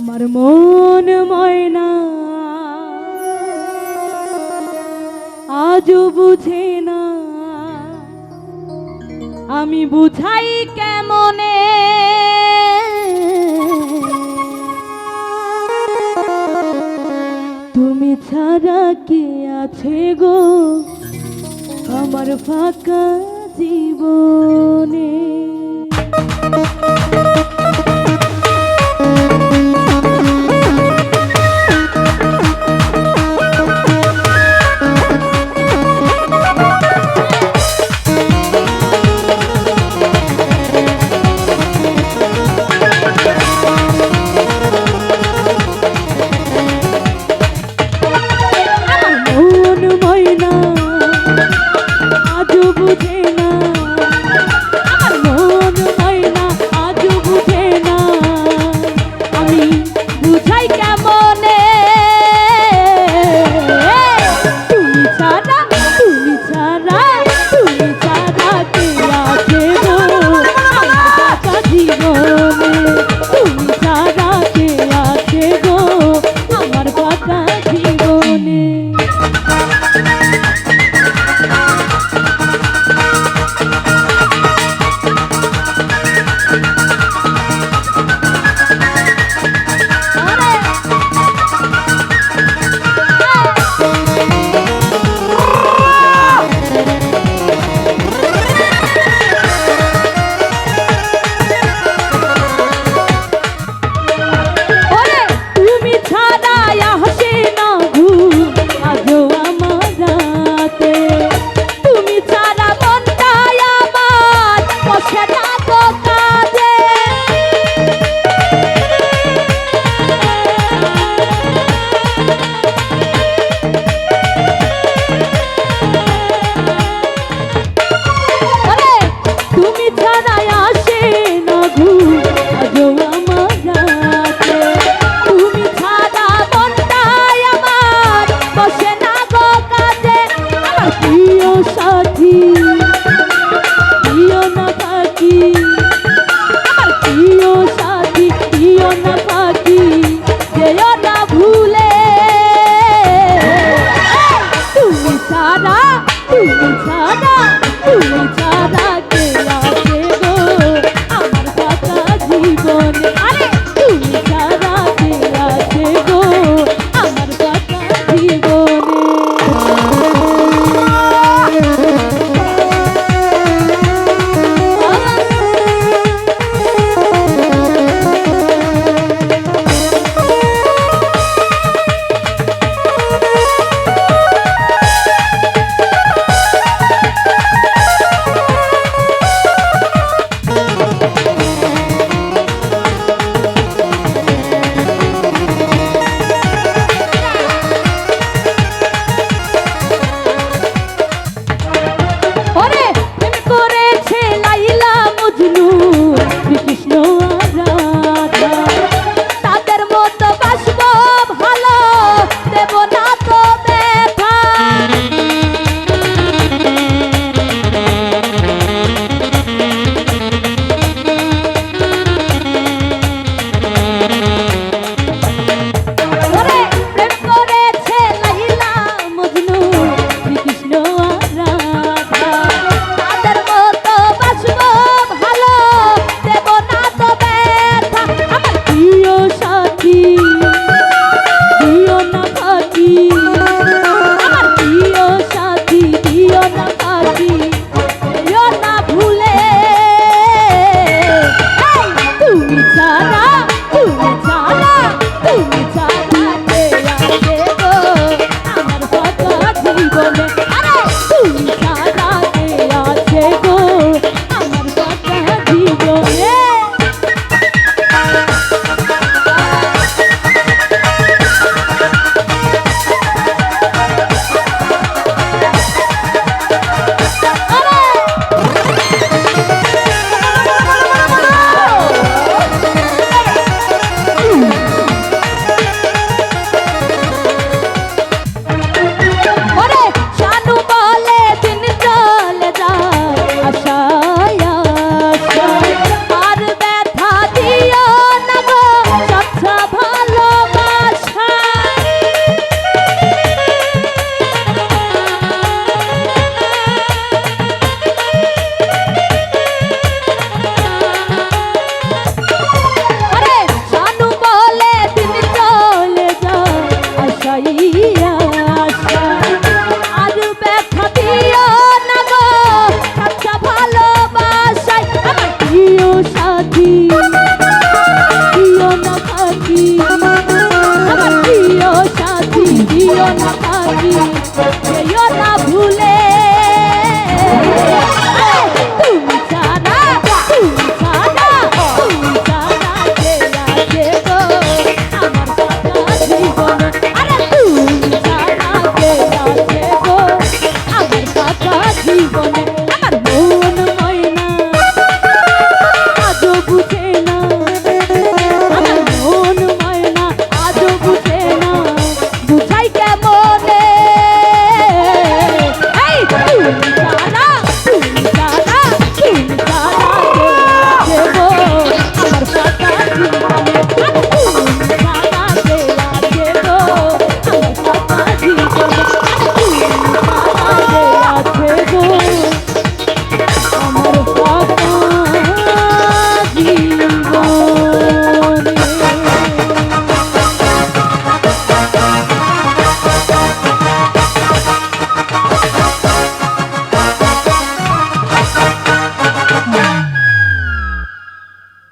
আমার মন ময়না। আজও বুঝে না। আমি বুঝাই কেমনে? তুমি ছাড়া কে আছে গো? আমার ফাঁকা জীবনে। তুমি ছাড়াই আসে না ঘু আজও আমার তুমি ছাড়া মনটাই আমার বসে না গো সাথী, প্রিয় না সাথী, প্রিয় না ভুলে। ছাড়া, তুমি ছাড়া